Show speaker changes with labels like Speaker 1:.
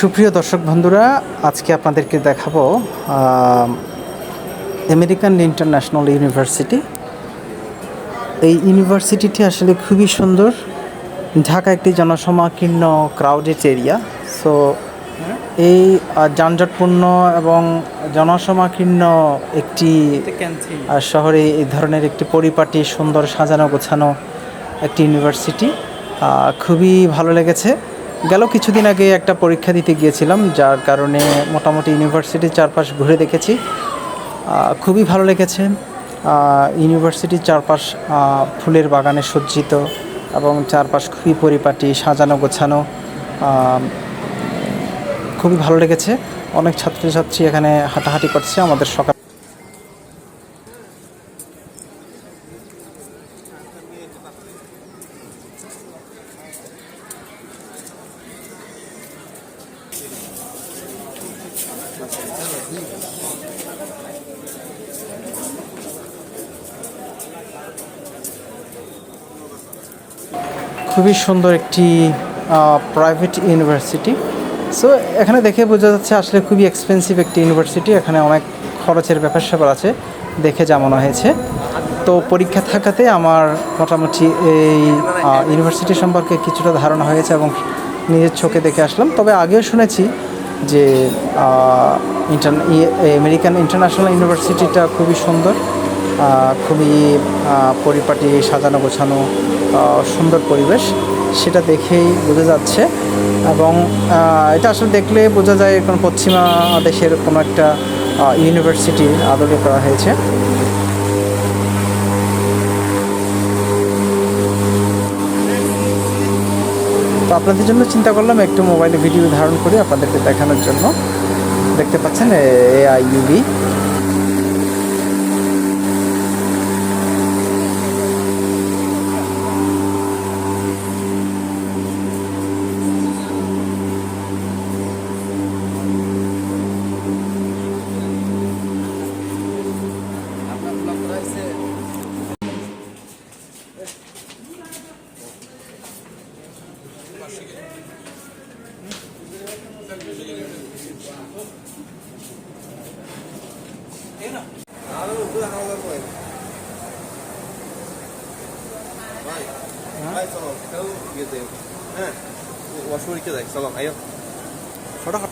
Speaker 1: সুপ্রিয় দর্শক বন্ধুরা, আজকে আপনাদেরকে দেখাবো আমেরিকান ইন্টারন্যাশনাল ইউনিভার্সিটি। এই ইউনিভার্সিটিটি আসলে খুবই সুন্দর। ঢাকা একটি জনসমাকীর্ণ ক্রাউডেড এরিয়া সো এই যানজটপূর্ণ এবং জনসমাকীর্ণ একটি আর শহরে এই ধরনের একটি পরিপাটি সুন্দর সাজানো গোছানো একটি ইউনিভার্সিটি খুবই ভালো লেগেছে। গেল কিছুদিন আগে একটা পরীক্ষা দিতে গিয়েছিলাম যার কারণে মোটামুটি ইউনিভার্সিটির চারপাশ ঘুরে দেখেছি। খুবই ভালো লেগেছে। ইউনিভার্সিটির চারপাশ ফুলের বাগানে সজ্জিত এবং চারপাশ খুবই পরিপাটি সাজানো গোছানো। খুবই ভালো লেগেছে। অনেক ছাত্রছাত্রী এখানে হাঁটাহাঁটি করছে আমাদের সকাল খুবই সুন্দর একটি প্রাইভেট ইউনিভার্সিটি সো এখানে দেখে বোঝা যাচ্ছে আসলে খুবই এক্সপেন্সিভ একটি ইউনিভার্সিটি এখানে অনেক খরচের ব্যাপার স্যাপার আছে, দেখে যা মনে হয়েছে। তো পরীক্ষা থাকাতে আমার মোটামুটি এই ইউনিভার্সিটি সম্পর্কে কিছুটা ধারণা হয়েছে এবং নিজের চোখে দেখে আসলাম। তবে আগেও শুনেছি যে ইন্টার আমেরিকান ইন্টারন্যাশনাল ইউনিভার্সিটিটা খুবই সুন্দর খুবই পরিপাটি, সাজানো গোছানো সুন্দর পরিবেশ। সেটা দেখেই বোঝা যাচ্ছে। এবং এটা আসলে দেখলে বোঝা যায় কোনো পশ্চিমা দেশের কোনো একটা ইউনিভার্সিটি আদলে করা হয়েছে। তো আপনাদের জন্য চিন্তা করলাম একটু মোবাইলে ভিডিও ধারণ করে আপনাদেরকে দেখানোর জন্য। দেখতে পাচ্ছেন, এ
Speaker 2: হ্যাঁ ওয়াশরুমে দেখ চলো আইও
Speaker 1: ফটোফট